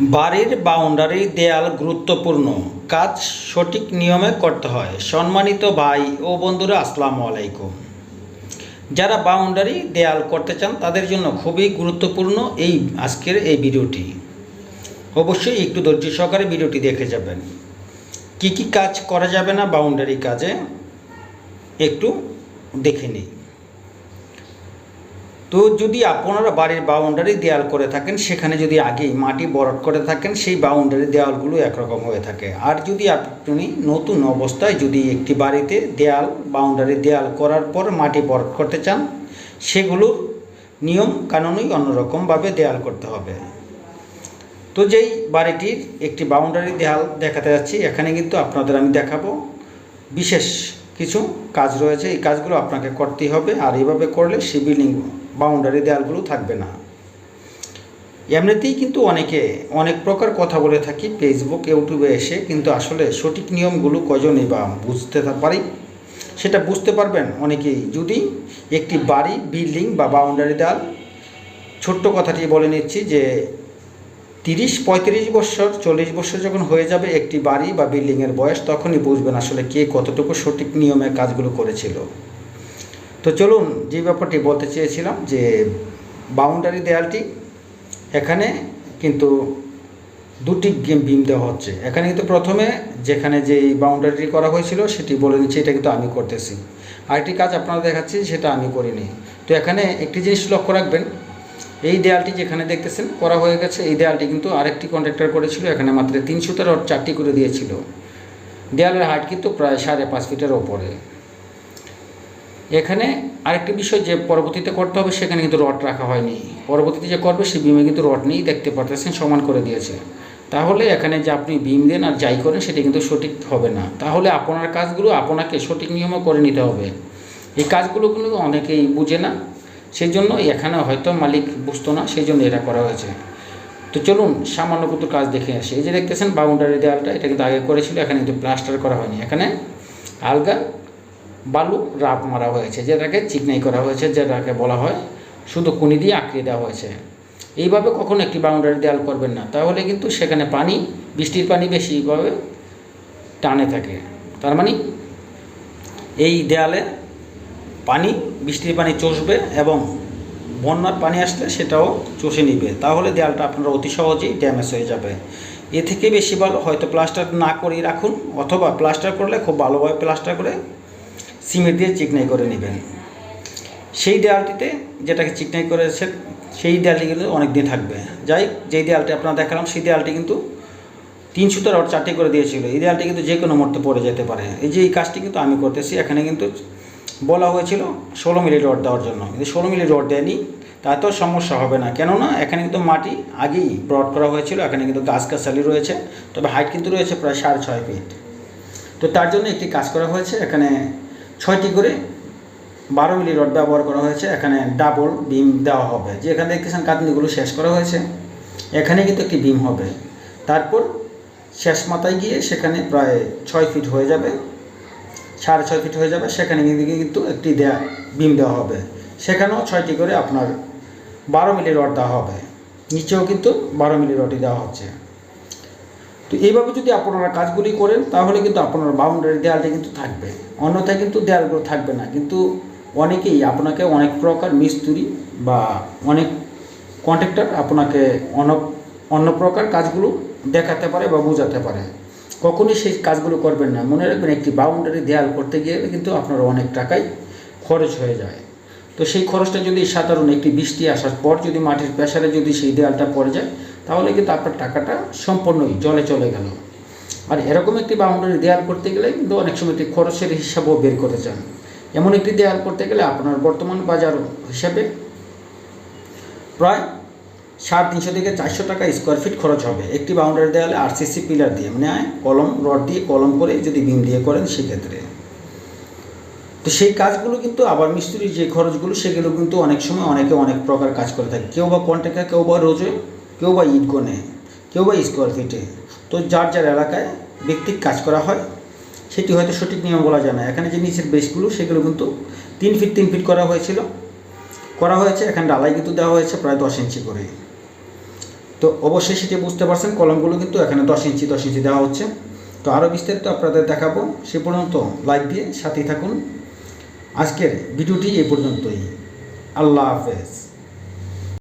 বাড়ির বাউন্ডারি দেয়াল গুরুত্বপূর্ণ। কাজ সঠিক নিয়মে করতে হয়। সম্মানিত ভাই ও বন্ধুরা, আসসালামু আলাইকুম। যারা বাউন্ডারি দেয়াল করতে চান, তাদের জন্য খুবই গুরুত্বপূর্ণ এই আজকের এই ভিডিওটি। অবশ্যই একটু ধৈর্য সহকারে ভিডিওটি দেখে যাবেন। কি কি কাজ করা যাবে না বাউন্ডারি কাজে? একটু দেখে নিই। তো যদি আপনারা বাড়ির বাউন্ডারি দেয়াল করে থাকেন, সেখানে যদি আগেই মাটি বরট করে থাকেন, সেই বাউন্ডারি দেওয়ালগুলো একরকম হয়ে থাকে। আর যদি আপনি নতুন অবস্থায় যদি একটি বাড়িতে দেয়াল বাউন্ডারি দেয়াল করার পর মাটি বরট করতে চান, সেগুলোর নিয়ম কানুনই অন্যরকমভাবে দেয়াল করতে হবে। তো যেই বাড়িটির একটি বাউন্ডারি দেয়াল দেখাতে যাচ্ছি, এখানে কিন্তু আপনাদের আমি দেখাবো বিশেষ কিছু কাজ রয়েছে। এই কাজগুলো আপনাকে করতেই হবে, আর এইভাবে করলে সেই বিল্ডিং বাউন্ডারি দেয়ালগুলো থাকবে না। এমনিতেই কিন্তু অনেকে অনেক প্রকার কথা বলে থাকি ফেসবুক ইউটিউবে এসে, কিন্তু আসলে সঠিক নিয়মগুলো কজনই বা বুঝতে পারি? সেটা বুঝতে পারবেন অনেকেই। যদি একটি বাড়ি বিল্ডিং বা বাউন্ডারি দেয়াল, ছোট্ট কথাটি বলে নিচ্ছি যে, তিরিশ, পঁয়ত্রিশ বছর, চল্লিশ বছর যখন হয়ে যাবে একটি বাড়ি বা বিল্ডিংয়ের বয়স, তখনই বুঝবেন আসলে কে কতটুকু সঠিক নিয়মে কাজগুলো করেছিল। তো চলুন যে ব্যাপারটি বলতে চেয়েছিলাম যে বাউন্ডারি দেয়ালটি, এখানে কিন্তু দুটি গেম বিম দেওয়া হচ্ছে। এখানে কিন্তু প্রথমে যেখানে যে বাউন্ডারিটি করা হয়েছিল সেটি বলে নিচ্ছি এটা কিন্তু আমি করতেছি। আরেকটি কাজ আপনারা দেখাচ্ছি, সেটা আমি করিনি। তো এখানে একটি জিনিস লক্ষ্য রাখবেন, এই দেয়ালটি যেখানে দেখতেছেন করা হয়ে গেছে, এই দেয়ালটি কিন্তু আরেকটি কন্ট্রাক্টর করেছিল, এখানে মাত্র তিনশো রড চারটি করে দিয়েছিল। দেয়ালের হাইট কিন্তু প্রায় সাড়ে পাঁচ ফিটের ওপরে এখানে আরেকটি বিষয় যে পরবর্তীতে করতে হবে, সেখানে কিন্তু রড রাখা হয়নি। পরবর্তীতে যে করবে, সেই বিমে কিন্তু রড নেই দেখতে পারতেছেন, সমান করে দিয়েছে। তাহলে এখানে যে আপনি বিম দেন আর যাই করেন, সেটি কিন্তু সঠিক হবে না। তাহলে আপনার কাজগুলো আপনাকে সঠিক নিয়মে করে নিতে হবে। এই কাজগুলো কিন্তু অনেকেই বুঝে না সেই জন্য এখানে হয়তো মালিক বুঝতো না সেই জন্য এটা করা হয়েছে। তো চলুন, সামান্য কিছু কাজ দেখে আসি। এই যে দেখতেছেন বাউন্ডারি দেওয়ালটা এটা কিন্তু আগে করেছিল, এখানে কিন্তু প্লাস্টার করা হয়নি। এখানে আলগা বালু রাপ মারা হয়েছে, যেটাকে চিকনাই করা হয়েছে, যেটাকে বলা হয় শুধু কুনি দিয়ে আঁকড়িয়ে দেওয়া হয়েছে। এইভাবে কখনো একটি বাউন্ডারি দেয়াল করবেন না। তাহলে কিন্তু সেখানে পানি, বৃষ্টির পানি বেশিভাবে টানে থাকে। তার মানে এই দেয়ালে পানি, বৃষ্টির পানি চষবে এবং বন্যার পানি আসলে সেটাও চষে নিবে। তাহলে দেয়ালটা আপনারা অতি সহজেই ড্যামেজ হয়ে যাবে। এ থেকে বেশি ভালো হয়তো প্লাস্টার না করেই রাখুন, অথবা প্লাস্টার করলে খুব ভালোভাবে প্লাস্টার করে সিমেন্ট দিয়ে চিকনাই করে নেবেন। সেই দেয়ালটিতে যেটাকে চিকনাই করেছে, সেই দেয়ালটি কিন্তু অনেক দিন থাকবে। যাই যেই দেয়ালটি আপনারা দেখালাম, সেই দেয়ালটি কিন্তু তিন সুতার রড চারটি করে দিয়েছিল। এই দেয়ালটি কিন্তু যে কোনো মুহূর্তে পড়ে যেতে পারে। এই যে এই কাজটি কিন্তু আমি করতেছি, এখানে কিন্তু বলা হয়েছিল ষোলো মিলি রড দেওয়ার জন্য। কিন্তু ষোলো মিলি রড দেয়নি তাতেও সমস্যা হবে না। কেননা, এখানে কিন্তু মাটি আগেই ব্রড করা হয়েছিল, এখানে কিন্তু গাছ গাছালি রয়েছে, তবে হাইট কিন্তু রয়েছে প্রায় সাড়ে ছয় ফিট। তো তার জন্য একটি কাজ করা হয়েছে, এখানে ছয়টি করে বারো মিলি রড ব্যবহার করা হয়েছে। এখানে ডাবল বিম দেওয়া হবে। যে এখানে দেখতেছেন কাঁদনিগুলো শেষ করা হয়েছে, এখানে কিন্তু একটি বিম হবে। তারপর শেষ মাথায় গিয়ে সেখানে প্রায় ছয় ফিট হয়ে যাবে, সাড়ে ছয় ফিট হয়ে যাবে। সেখানে কিন্তু একটি দেয়া বিম দেওয়া হবে। সেখানেও ছয়টি করে আপনার বারো মিলি রড দেওয়া হবে। নিচেও কিন্তু বারো মিলি রডই দেওয়া হচ্ছে। তো এইভাবে যদি আপনারা কাজগুলি করেন, তাহলে কিন্তু আপনার বাউন্ডারি দেয়ালটা কিন্তু থাকবে। অন্যথায় কিন্তু দেয়ালগুলো থাকবে না। কিন্তু অনেকেই, আপনাকে অনেক প্রকার মিস্ত্রি বা অনেক কন্ট্রাক্টর আপনাকে অন্য অন্য প্রকার কাজগুলো দেখাতে পারে বা বোঝাতে পারে। কখনই সেই কাজগুলো করবেন না। মনে রাখবেন একটি বাউন্ডারি দেয়াল করতে গিয়ে কিন্তু আপনার অনেক টাকাই খরচ হয়ে যায়। তো সেই খরচটা যদি সাধারণ একটি বৃষ্টি আসার পর যদি মাটির প্রেসারে যদি সেই দেয়ালটা পড়ে যায় তাহলে কিন্তু আপনার টাকাটা সম্পূর্ণই জলে চলে গেল। আর এরকম একটি বাউন্ডারি দেয়াল করতে গেলে কিন্তু অনেক সময় একটি খরচের হিসাবও বের করে যান এমন একটি দেয়াল করতে গেলে আপনার বর্তমান বাজার হিসাবে প্রায় সাড়ে তিনশো থেকে চারশো টাকা স্কোয়ার ফিট খরচ হবে। একটি বাউন্ডারি দেওয়ালে আরসিসি পিলার দিয়ে মানে কলম, রড দিয়ে কলম করে যদি বিম দিয়ে করেন সেক্ষেত্রে। তো সেই কাজগুলো কিন্তু আবার মিস্ত্রির যে খরচগুলো, সেগুলো কিন্তু অনেক সময় অনেকে অনেক প্রকার কাজ করে থাকে। কেউ বা কন্ট্রাক্টর কেউ বা রোজে কেউ বা ইট গনে কেউ বা স্কোয়ার ফিটে। তো যার যার এলাকায় ব্যক্তিক কাজ করা হয়, সেটি হয়তো সঠিক নিয়ম বলা যায় না। এখানে যে নিচের বেসগুলো সেগুলো কিন্তু তিন ফিট তিন ফিট করা হয়েছিল। করা হয়েছে, এখানে ডালাই কিন্তু দেওয়া হয়েছে প্রায় দশ ইঞ্চি করে। তো অবশ্যই সেটি বুঝতে পারছেন, কলমগুলো কিন্তু এখানে দশ ইঞ্চি দশ ইঞ্চি দেওয়া হচ্ছে। তো আরও বিস্তারিত আপনাদের দেখাবো, সে পর্যন্ত লাইক দিয়ে সাথেই থাকুন। আজকের ভিডিওটি এই পর্যন্তই। আল্লাহ হাফেজ।